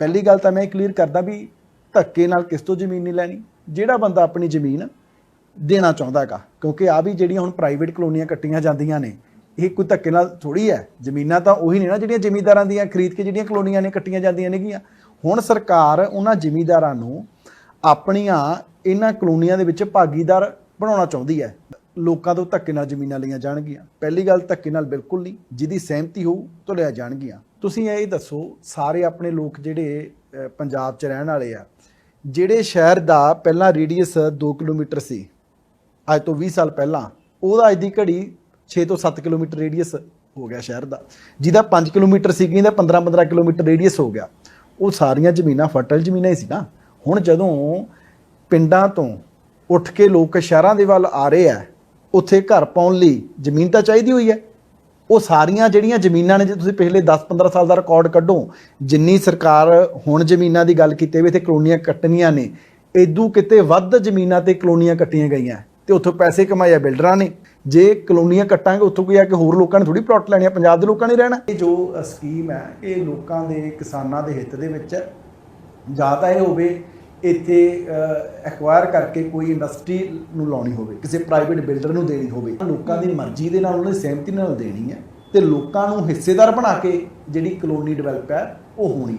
ਪਹਿਲੀ ਗੱਲ ਤਾਂ ਮੈਂ ਕਲੀਅਰ ਕਰਦਾ ਵੀ ਧੱਕੇ ਨਾਲ ਕਿਸ ਤੋਂ ਜ਼ਮੀਨ ਨਹੀਂ ਲੈਣੀ, ਜਿਹੜਾ ਬੰਦਾ ਆਪਣੀ ਜ਼ਮੀਨ ਦੇਣਾ ਚਾਹੁੰਦਾ ਹੈਗਾ, ਕਿਉਂਕਿ ਆ ਵੀ ਜਿਹੜੀਆਂ ਹੁਣ ਪ੍ਰਾਈਵੇਟ ਕਲੋਨੀਆਂ ਕੱਟੀਆਂ ਜਾਂਦੀਆਂ ਨੇ, ਇਹ ਕੋਈ ਧੱਕੇ ਨਾਲ ਥੋੜੀ ਹੈ, ਜ਼ਮੀਨਾਂ ਤਾਂ ਉਹੀ ਨੇ ਨਾ ਜਿਹੜੀਆਂ ਜ਼ਮੀਂਦਾਰਾਂ ਦੀਆਂ, ਖਰੀਦ ਕੇ ਜਿਹੜੀਆਂ ਕਲੋਨੀਆਂ ਨੇ ਕੱਟੀਆਂ ਜਾਂਦੀਆਂ ਨੇਗੀਆਂ। ਹੁਣ ਸਰਕਾਰ ਉਹਨਾਂ ਜ਼ਮੀਂਦਾਰਾਂ ਨੂੰ ਆਪਣੀਆਂ ਇਹਨਾਂ ਕਲੋਨੀਆਂ ਦੇ ਵਿੱਚ ਭਾਗੀਦਾਰ ਬਣਾਉਣਾ ਚਾਹੁੰਦੀ ਹੈ। ਲੋਕਾਂ ਤੋਂ ਧੱਕੇ ਨਾਲ ਜ਼ਮੀਨਾਂ ਲਈਆਂ ਜਾਣਗੀਆਂ। ਪਹਿਲੀ ਗੱਲ ਧੱਕੇ ਨਾਲ ਬਿਲਕੁਲ ਨਹੀਂ, ਜਿਹਦੀ ਸਹਿਮਤੀ ਹੋਊ ਤੋਂ ਲਿਆ ਜਾਣਗੀਆਂ। ਤੁਸੀਂ ਇਹ ਦੱਸੋ, ਸਾਰੇ ਆਪਣੇ ਲੋਕ ਜਿਹੜੇ ਪੰਜਾਬ 'ਚ ਰਹਿਣ ਵਾਲੇ ਆ, ਜਿਹੜੇ ਸ਼ਹਿਰ ਦਾ ਪਹਿਲਾਂ ਰੇਡੀਅਸ 2 ਕਿਲੋਮੀਟਰ ਸੀ, ਅੱਜ ਤੋਂ 20 ਸਾਲ ਪਹਿਲਾਂ, ਉਹਦਾ ਅੱਜ ਦੀ ਘੜੀ 6 ਤੋਂ 7 ਕਿਲੋਮੀਟਰ ਰੇਡੀਅਸ ਹੋ ਗਿਆ ਸ਼ਹਿਰ ਦਾ। ਜਿਹਦਾ 5 ਕਿਲੋਮੀਟਰ ਸੀ ਕਹਿੰਦਾ 15 15 ਕਿਲੋਮੀਟਰ ਰੇਡੀਅਸ ਹੋ ਗਿਆ, ਉਹ ਸਾਰੀਆਂ ਜ਼ਮੀਨਾਂ ਫਰਟਲ ਜ਼ਮੀਨਾਂ ਹੀ ਸੀ ਨਾ। ਹੁਣ ਜਦੋਂ ਪਿੰਡਾਂ ਤੋਂ ਉੱਠ ਕੇ ਲੋਕ ਸ਼ਹਿਰਾਂ ਦੇ ਵੱਲ ਆ ਰਹੇ ਆ, ਉੱਥੇ ਘਰ ਪਾਉਣ ਲਈ ਜ਼ਮੀਨ ਤਾਂ ਚਾਹੀਦੀ ਹੋਈ ਹੈ। ਉਹ ਸਾਰੀਆਂ ਜਿਹੜੀਆਂ ਜ਼ਮੀਨਾਂ ਨੇ ਜੇ ਤੁਸੀਂ ਪਿਛਲੇ 10-15 ਸਾਲ ਦਾ ਰਿਕਾਰਡ ਕੱਢੋ, ਜਿੰਨੀ ਸਰਕਾਰ ਹੁਣ ਜ਼ਮੀਨਾਂ ਦੀ ਗੱਲ ਕੀਤੀ ਵੀ ਇੱਥੇ ਕਲੋਨੀਆਂ ਕੱਟਣੀਆਂ ਨੇ ਇਦੋਂ ਕਿਤੇ ਵੱਧ ਜ਼ਮੀਨਾਂ ਤੇ ਕਲੋਨੀਆਂ ਕੱਟੀਆਂ ਗਈਆਂ। ਤੇ ਉੱਥੋਂ ਪੈਸੇ ਕਮਾਏ ਬਿਲਡਰਾਂ ਨੇ। ਜੇ ਕਲੋਨੀਆਂ ਕੱਟਾਂਗੇ, ਉੱਥੋਂ ਕੋਈ ਆ ਕੇ ਹੋਰ ਲੋਕਾਂ ਨੇ ਥੋੜੀ ਪਲਾਟ ਲੈਣੇ ਆ, ਪੰਜਾਬ ਦੇ ਲੋਕਾਂ ਨੇ ਰਹਿਣਾ। ਇਹ ਜੋ ਸਕੀਮ ਹੈ, ਇਹ ਲੋਕਾਂ ਦੇ ਕਿਸਾਨਾਂ ਦੇ ਹਿੱਤ ਦੇ ਵਿੱਚ ਹੈ। ਜਾਂ ਤਾਂ ਇਹ ਹੋਵੇ ਇੱਥੇ ਐਕਵਾਇਰ ਕਰਕੇ ਕੋਈ ਇੰਡਸਟਰੀ ਨੂੰ ਲਾਉਣੀ ਹੋਵੇ, ਕਿਸੇ ਪ੍ਰਾਈਵੇਟ ਬਿਲਡਰ ਨੂੰ ਦੇਣੀ ਹੋਵੇ, ਲੋਕਾਂ ਦੀ ਮਰਜ਼ੀ ਦੇ ਨਾਲ ਉਹਨਾਂ ਦੀ ਸਹਿਮਤੀ ਨਾਲ ਦੇਣੀ ਹੈ ਤੇ ਲੋਕਾਂ ਨੂੰ ਹਿੱਸੇਦਾਰ ਬਣਾ ਕੇ ਜਿਹੜੀ ਕਲੋਨੀ ਡਿਵੈਲਪ ਹੈ, ਉਹ ਹੋਣੀ